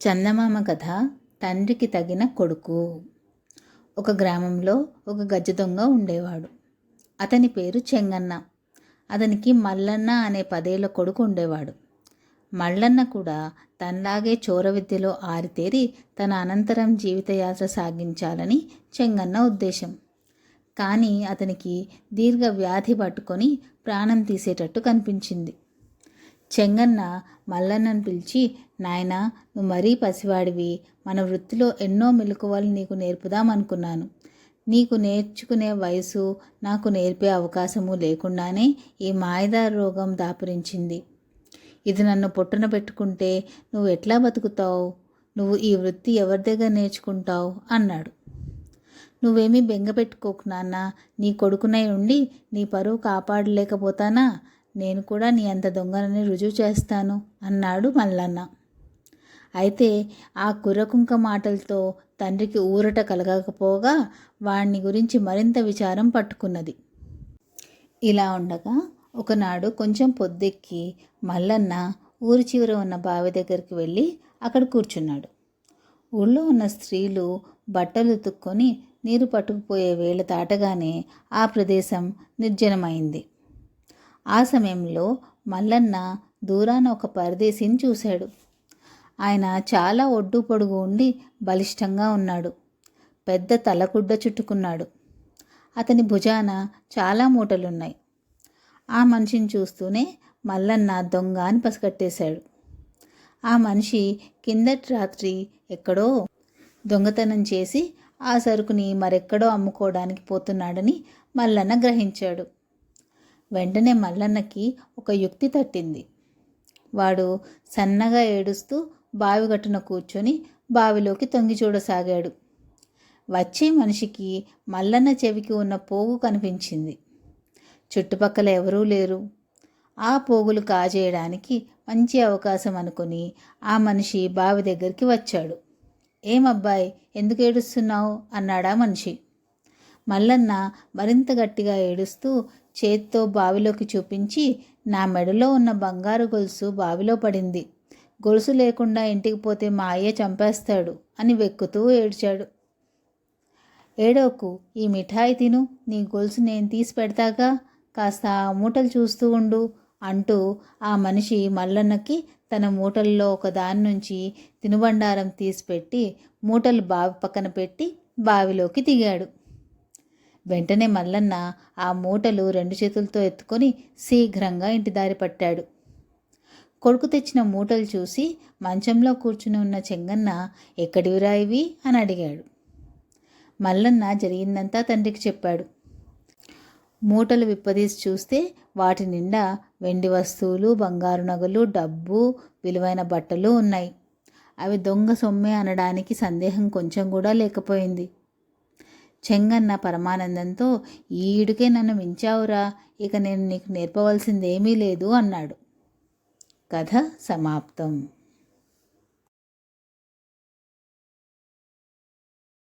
చందమామ కథ తండ్రికి తగిన కొడుకు. ఒక గ్రామంలో ఒక గజ దొంగ ఉండేవాడు. అతని పేరు చెంగన్న. అతనికి మల్లన్న అనే పదేళ్ళ కొడుకు ఉండేవాడు. మల్లన్న కూడా తనలాగే చోర విద్యలో ఆరితేరి తన అనంతరం జీవితయాత్ర సాగించాలని చెంగన్న ఉద్దేశం. కానీ అతనికి దీర్ఘ వ్యాధి పట్టుకొని ప్రాణం తీసేటట్టు కనిపించింది. చెంగన్న మల్లన్నను పిలిచి నాయనా నువ్వు మరీ పసివాడివి. మన వృత్తిలో ఎన్నో మెలకువలు నీకు నేర్పుదామనుకున్నాను. నీకు నేర్చుకునే వయసు నాకు నేర్పే అవకాశము లేకుండానే ఈ మాయదార రోగం దాపురించింది. ఇది నన్ను పొట్టున పెట్టుకుంటే నువ్వు ఎట్లా బతుకుతావు? నువ్వు ఈ వృత్తి ఎవరి దగ్గర నేర్చుకుంటావు? అన్నాడు. నువ్వేమీ బెంగ పెట్టుకోకు నాన్న. నీ కొడుకునై ఉండి నీ పరువు కాపాడలేకపోతానా? నేను కూడా నీ అంత దొంగనని రుజువు చేస్తాను అన్నాడు మల్లన్న. అయితే ఆ కుర్రకుంక మాటలతో తండ్రికి ఊరట కలగకపోగా వాణ్ణి గురించి మరింత విచారం పట్టుకున్నది. ఇలా ఉండగా ఒకనాడు కొంచెం పొద్దెక్కి మల్లన్న ఊరి చివర ఉన్న బావి దగ్గరికి వెళ్ళి అక్కడ కూర్చున్నాడు. ఊళ్ళో ఉన్న స్త్రీలు బట్టలు ఉతుక్కొని నీరు పట్టుకుపోయే వేళ దాటగానే ఆ ప్రదేశం నిర్జనమైంది. ఆ సమయంలో మల్లన్న దూరాన ఒక పరదేశిని చూశాడు. ఆయన చాలా ఒడ్డు పొడుగు ఉండి బలిష్టంగా ఉన్నాడు. పెద్ద తలకుడ్డ చుట్టుకున్నాడు. అతని భుజాన చాలా మూటలున్నాయి. ఆ మనిషిని చూస్తూనే మల్లన్న దొంగ అని పసిగట్టేశాడు. ఆ మనిషి కిందటి రాత్రి ఎక్కడో దొంగతనం చేసి ఆ సరుకుని మరెక్కడో అమ్ముకోవడానికి పోతున్నాడని మల్లన్న గ్రహించాడు. వెంటనే మల్లన్నకి ఒక యుక్తి తట్టింది. వాడు సన్నగా ఏడుస్తూ బావిగట్టున కూర్చొని బావిలోకి తొంగి చూడసాగాడు. వచ్చే మనిషికి మల్లన్న చెవికి ఉన్న పోగు కనిపించింది. చుట్టుపక్కల ఎవరూ లేరు. ఆ పోగులు కాజేయడానికి మంచి అవకాశం అనుకుని ఆ మనిషి బావి దగ్గరికి వచ్చాడు. ఏమబ్బాయి ఎందుకు ఏడుస్తున్నావు? అన్నాడా మనిషి. మల్లన్న మరింత గట్టిగా ఏడుస్తూ చేత్తో బావిలోకి చూపించి నా మెడలో ఉన్న బంగారు గొలుసు బావిలో పడింది. గొలుసు లేకుండా ఇంటికి పోతే మా అయ్య చంపేస్తాడు అని వెక్కుతూ ఏడ్చాడు. ఏడోకు ఈ మిఠాయి తిను. నీ గొలుసు నేను తీసి పెడతాగా? కాస్త ఆ మూటలు చూస్తూ ఉండు అంటూ ఆ మనిషి మల్లన్నకి తన మూటల్లో ఒక దాని నుంచి తినుబండారం తీసిపెట్టి మూటలు బావి పక్కన పెట్టి బావిలోకి దిగాడు. వెంటనే మల్లన్న ఆ మూటలు రెండు చేతులతో ఎత్తుకొని శీఘ్రంగా ఇంటి దారి పట్టాడు. కొడుకు తెచ్చిన మూటలు చూసి మంచంలో కూర్చుని ఉన్న చెంగన్న ఎక్కడివిరా ఇవి? అని అడిగాడు. మల్లన్న జరిగిందంతా తండ్రికి చెప్పాడు. మూటలు విప్పదీసి చూస్తే వాటి నిండా వెండి వస్తువులు బంగారు నగలు డబ్బు విలువైన బట్టలు ఉన్నాయి. అవి దొంగ సొమ్మే అనడానికి సందేహం కొంచెం కూడా లేకపోయింది. చెంగన్న పరమానందంతో ఈడుకే నన్ను మించావురా ఇక నేను నీకు నేర్పవలసిందేమీ లేదు అన్నాడు. కథ సమాప్తం.